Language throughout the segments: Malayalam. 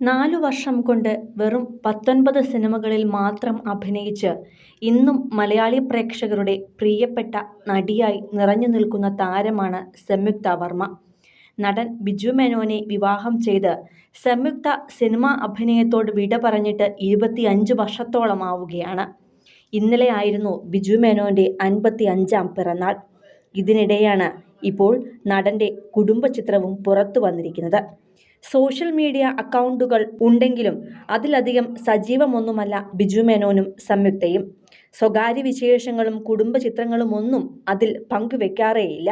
നാലു വർഷം കൊണ്ട് വെറും പത്തൊൻപത് സിനിമകളിൽ മാത്രം അഭിനയിച്ച് ഇന്നും മലയാളി പ്രേക്ഷകരുടെ പ്രിയപ്പെട്ട നടിയായി നിറഞ്ഞു നിൽക്കുന്ന താരമാണ് സംയുക്ത വർമ്മ. നടൻ ബിജു മേനോനെ വിവാഹം ചെയ്ത് സംയുക്ത സിനിമാ അഭിനയത്തോട് വിട പറഞ്ഞിട്ട് ഇരുപത്തി അഞ്ച് വർഷത്തോളമാവുകയാണ്. ഇന്നലെയായിരുന്നു ബിജു മേനോന്റെ അൻപത്തി അഞ്ചാം പിറന്നാൾ. ഇതിനിടെയാണ് ഇപ്പോൾ നടന്റെ കുടുംബചിത്രവും പുറത്തുവന്നിരിക്കുന്നത്. സോഷ്യൽ മീഡിയ അക്കൗണ്ടുകൾ ഉണ്ടെങ്കിലും അതിലധികം സജീവമൊന്നുമല്ല ബിജു മേനോനും സംയുക്തയും. സ്വകാര്യ വിശേഷങ്ങളും കുടുംബ ചിത്രങ്ങളുമൊന്നും അതിൽ പങ്കുവെക്കാറേയില്ല.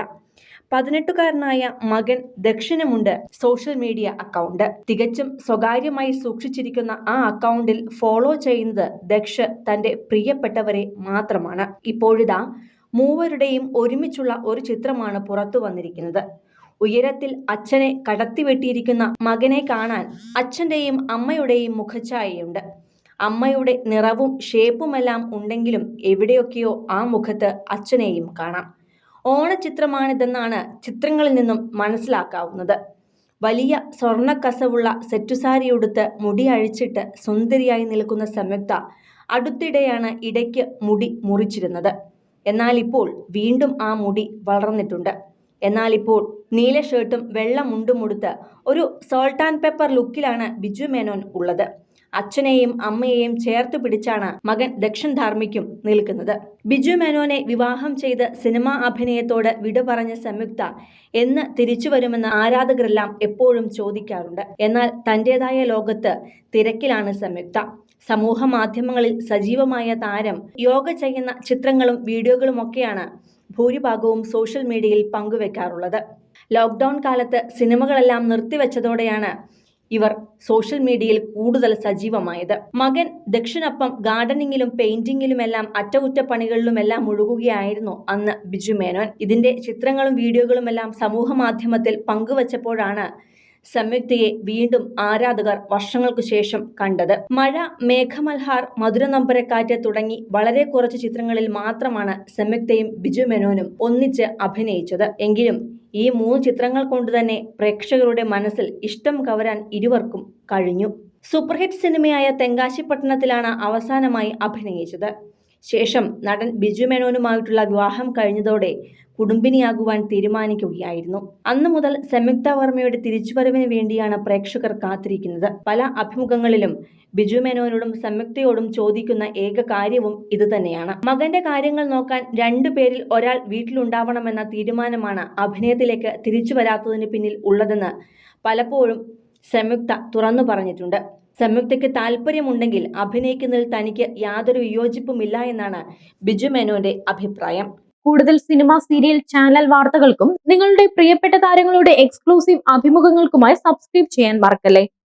പതിനെട്ടുകാരനായ മകൻ ദക്ഷിണമുണ്ട് സോഷ്യൽ മീഡിയ അക്കൗണ്ട്. തികച്ചും സ്വകാര്യമായി സൂക്ഷിച്ചിരിക്കുന്ന ആ അക്കൗണ്ടിൽ ഫോളോ ചെയ്യുന്നത് ദക്ഷ് തന്റെ പ്രിയപ്പെട്ടവരെ മാത്രമാണ്. ഇപ്പോഴിതാ മൂവരുടെയും ഒരുമിച്ചുള്ള ഒരു ചിത്രമാണ് പുറത്തുവന്നിരിക്കുന്നത്. ഉയരത്തിൽ അച്ഛനെ കടത്തിവെട്ടിയിരിക്കുന്ന മകനെ കാണാൻ അച്ഛന്റെയും അമ്മയുടെയും മുഖച്ഛായയുണ്ട്. അമ്മയുടെ നിറവും ഷേപ്പുമെല്ലാം ഉണ്ടെങ്കിലും എവിടെയൊക്കെയോ ആ മുഖത്ത് അച്ഛനെയും കാണാം. ഓണചിത്രമാണിതെന്നാണ് ചിത്രങ്ങളിൽ നിന്നും മനസ്സിലാക്കാവുന്നത്. വലിയ സ്വർണക്കസവുള്ള സെറ്റുസാരിയുടുത്ത് മുടി അഴിച്ചിട്ട് സുന്ദരിയായി നിൽക്കുന്ന സംയുക്ത അടുത്തിടെയാണ് ഇടയ്ക്ക് മുടി മുറിച്ചിരുന്നത്. എന്നാലിപ്പോൾ വീണ്ടും ആ മുടി വളർന്നിട്ടുണ്ട്. എന്നാലിപ്പോൾ നീല ഷർട്ടും വെള്ള മുണ്ടും മുണ്ടുമുടുത്ത് ഒരു സോൾട്ട് ആൻഡ് പെപ്പർ ലുക്കിലാണ് ബിജു മേനോൻ ഉള്ളത്. അച്ഛനെയും അമ്മയെയും ചേർത്ത് പിടിച്ചാണ് മകൻ ദക്ഷൻ ധാർമ്മിക്കും നിൽക്കുന്നത്. ബിജു മേനോനെ വിവാഹം ചെയ്ത് സിനിമാ അഭിനയത്തോട് വിട പറഞ്ഞ സംയുക്ത എന്ന് തിരിച്ചു വരുമെന്ന് ആരാധകരെല്ലാം എപ്പോഴും ചോദിക്കാറുണ്ട്. എന്നാൽ തന്റേതായ ലോകത്ത് തിരക്കിലാണ് സംയുക്ത. സമൂഹ മാധ്യമങ്ങളിൽ സജീവമായ താരം യോഗ ചെയ്യുന്ന ചിത്രങ്ങളും വീഡിയോകളുമൊക്കെയാണ് ഭൂരിഭാഗവും സോഷ്യൽ മീഡിയയിൽ പങ്കുവെക്കാറുള്ളത്. ലോക്ഡൗൺ കാലത്ത് സിനിമകളെല്ലാം നിർത്തിവെച്ചതോടെയാണ് ഇവർ സോഷ്യൽ മീഡിയയിൽ കൂടുതൽ സജീവമായത്. മകൻ ദക്ഷിണപ്പം ഗാർഡനിങ്ങിലും പെയിന്റിങ്ങിലുമെല്ലാം അറ്റകുറ്റപ്പണികളിലുമെല്ലാം മുഴുകുകയായിരുന്നു അന്ന് ബിജു മേനോൻ. ഇതിന്റെ ചിത്രങ്ങളും വീഡിയോകളുമെല്ലാം സമൂഹ മാധ്യമത്തിൽ പങ്കുവച്ചപ്പോഴാണ് സംയുക്തയെ വീണ്ടും ആരാധകർ വർഷങ്ങൾക്കു ശേഷം കണ്ടത്. മഴ, മേഘമൽഹാർ, മധുര നമ്പരക്കാറ്റ് തുടങ്ങി വളരെ കുറച്ച് ചിത്രങ്ങളിൽ മാത്രമാണ് സംയുക്തയും ബിജു മേനോനും ഒന്നിച്ച് അഭിനയിച്ചത്. എങ്കിലും ഈ മൂന്ന് ചിത്രങ്ങൾ കൊണ്ട് തന്നെ പ്രേക്ഷകരുടെ മനസ്സിൽ ഇഷ്ടം കവരാൻ ഇരുവർക്കും കഴിഞ്ഞു. സൂപ്പർഹിറ്റ് സിനിമയായ തെങ്കാശിപ്പട്ടണത്തിലാണ് അവസാനമായി അഭിനയിച്ചത്. ശേഷം നടൻ ബിജു മേനോനുമായിട്ടുള്ള വിവാഹം കഴിഞ്ഞതോടെ കുടുംബിനിയാകുവാൻ തീരുമാനിക്കുകയായിരുന്നു. അന്ന് മുതൽ സംയുക്ത വർമ്മയുടെ തിരിച്ചുവരവിന് വേണ്ടിയാണ് പ്രേക്ഷകർ കാത്തിരിക്കുന്നത്. പല അഭിമുഖങ്ങളിലും ബിജു മേനോനോടും സംയുക്തയോടും ചോദിക്കുന്ന ഏക കാര്യവും ഇതുതന്നെയാണ്. മകന്റെ കാര്യങ്ങൾ നോക്കാൻ രണ്ടു പേരിൽ ഒരാൾ വീട്ടിലുണ്ടാവണമെന്ന തീരുമാനമാണ് അഭിനയത്തിലേക്ക് തിരിച്ചു വരാത്തതിന് പിന്നിൽ ഉള്ളതെന്ന് പലപ്പോഴും സംയുക്ത തുറന്നു പറഞ്ഞിട്ടുണ്ട്. സംയുക്തയ്ക്ക് താല്പര്യമുണ്ടെങ്കിൽ അഭിനയിക്കുന്നതിൽ തനിക്ക് യാതൊരു വിയോജിപ്പുമില്ല എന്നാണ് ബിജു മേനോന്റെ അഭിപ്രായം. കൂടുതൽ സിനിമ, സീരിയൽ, ചാനൽ വാർത്തകൾക്കും നിങ്ങളുടെ പ്രിയപ്പെട്ട താരങ്ങളുടെ എക്സ്ക്ലൂസീവ് അഭിമുഖങ്ങൾക്കുമായി സബ്സ്ക്രൈബ് ചെയ്യാൻ മറക്കല്ലേ